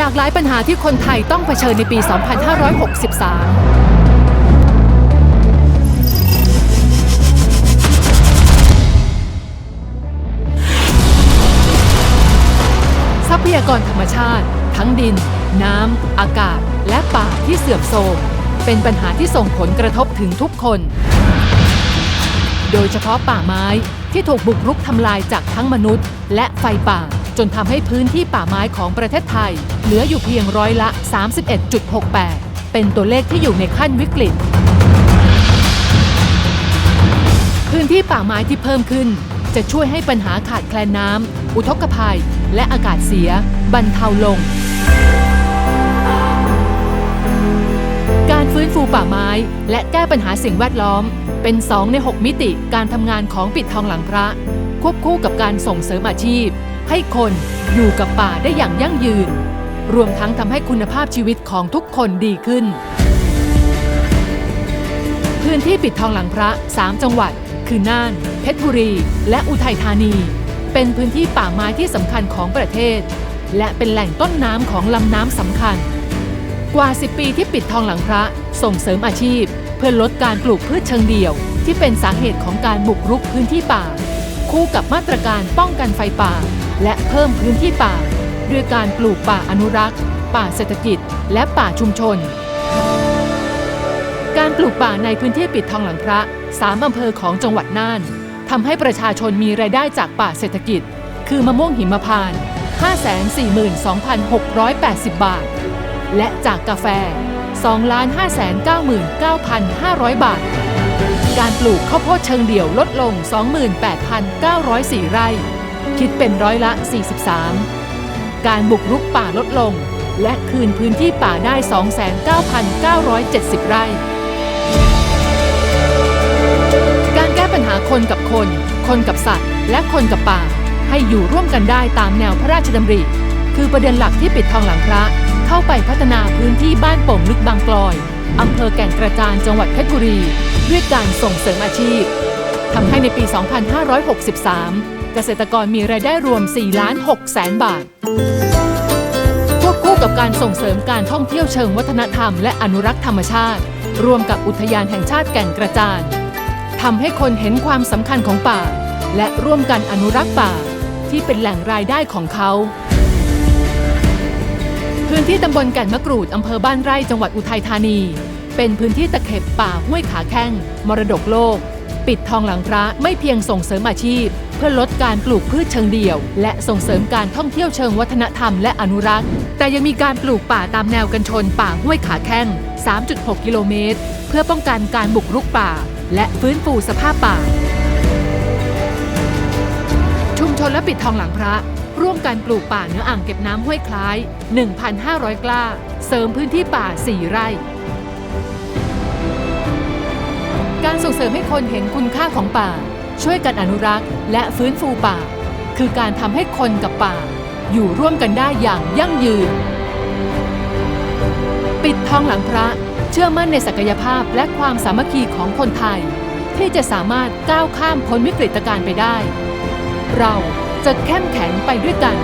หลากหลายปัญหาที่คนไทยต้องเผชิญในปี 2563ทรัพยากรธรรมชาติ ทั้งดิน น้ำ อากาศ และป่าที่เสื่อมโทรมเป็นปัญหาที่ส่งผลกระทบถึงทุกคน โดยเฉพาะป่าไม้ที่ถูกบุกรุกทำลายจากทั้งมนุษย์และไฟป่า จนทำให้พื้นที่ป่าไม้ของประเทศไทย เหลืออยู่เพียงร้อยละ 31.68 เป็นตัวเลขที่อยู่ในขั้นวิกฤต พื้นที่ป่าไม้ที่เพิ่มขึ้น จะช่วยให้ปัญหาขาดแคลนน้ำอุทกภัย และอากาศเสีย บรรเทาลง การฟื้นฟูป่าไม้ และแก้ปัญหาสิ่งแวดล้อม เป็น 2 ใน 6 มิติการทำงานของปิดทองหลังพระ ควบคู่กับการส่งเสริมอาชีพ ให้คนอยู่กับป่าได้อย่างยั่งยืน รวมทั้งทำให้คุณภาพชีวิตของทุกคนดีขึ้น พื้นที่ปิดทองหลังพระ 3 จังหวัด คือน่าน เพชรบุรี และอุทัยธานี เป็นพื้นที่ป่าไม้ที่สำคัญของประเทศ และเป็นแหล่งต้นน้ำของลำน้ำสำคัญ กว่า 10 ปีที่ปิดทองหลังพระส่งเสริมอาชีพ เพื่อลดการปลูกพืชเชิงเดี่ยว ที่เป็นสาเหตุของการบุกรุกพื้นที่ป่า คู่กับมาตรการป้องกันไฟป่า และเพิ่มพื้นที่ป่า ด้วยการปลูกป่าอนุรักษ์ ป่าเศรษฐกิจ และป่าชุมชน การปลูกป่าในพื้นที่ปิดทองหลังพระ3อำเภอของจังหวัดน่านทำให้ประชาชนมีรายได้จากป่าเศรษฐกิจ คือมะม่วงหิมพาน 542,680 บาท และจากกาแฟ 2,599,500 บาท การปลูกข้าวโพดเชิงเดี่ยวลดลง 28,904 ไร่ คิดเป็นร้อยละ 43 การบุกรุกป่าลดลง และคืนพื้นที่ป่าได้ 29,970 ไร่ การแก้ปัญหาคนกับคน คนกับสัตว์ และคนกับป่า ให้อยู่ร่วมกันได้ตามแนวพระราชดำริ คือประเด็นหลักที่ปิดทองหลังพระเข้าไปพัฒนาพื้นที่บ้านโป่งลึกบางกลอยอำเภอแก่งกระจานจังหวัดเพชรบุรี ด้วยการส่งเสริมอาชีพทำให้ในปี 2563 เกษตรกรมีรายได้รวม 4 ล้าน6แสนบาทควบคู่กับการส่งเสริมการท่องเที่ยวเชิงวัฒนธรรมและอนุรักษ์ธรรมชาติ รวมกับอุทยานแห่งชาติแก่งกระจานทำให้คนเห็นความสำคัญของป่า และร่วมกันอนุรักษ์ป่า ที่เป็นแหล่งรายได้ของเขาพื้นที่ตำบลแก่นมะกรูดอำเภอบ้านไร่จังหวัดอุทัยธานี เป็นพื้นที่ตะเข็บป่าห้วยขาแข้ง มรดกโลก ปิดทองหลังพระไม่เพียงส่งเสริมอาชีพ เพื่อลดการปลูกพืชเชิงเดี่ยว และส่งเสริมการท่องเที่ยวเชิงวัฒนธรรมและอนุรักษ์ แต่ยังมีการปลูกป่าตามแนวกันชนป่าห้วยขาแข้ง 3.6 กิโลเมตร เพื่อป้องกันการบุกรุกป่า และฟื้นฟูสภาพป่า ชุมชนและปิดทองหลังพระร่วมกันปลูกป่าเนื้ออ่างเก็บน้ำห้วยคล้าย 1,500 กล้า เสริมพื้นที่ป่า 4 ไร่ การส่งเสริมให้คนเห็นคุณค่าของป่า ช่วยกันอนุรักษ์ และฟื้นฟูป่า คือการทำให้คนกับป่า อยู่ร่วมกันได้อย่างยั่งยืน ปิดทองหลังพระ เชื่อมั่นในศักยภาพและความสามัคคีของคนไทย ที่จะสามารถก้าวข้ามพ้นวิกฤตการณ์ไปได้ เราจะเข้มแข็งไปด้วยกัน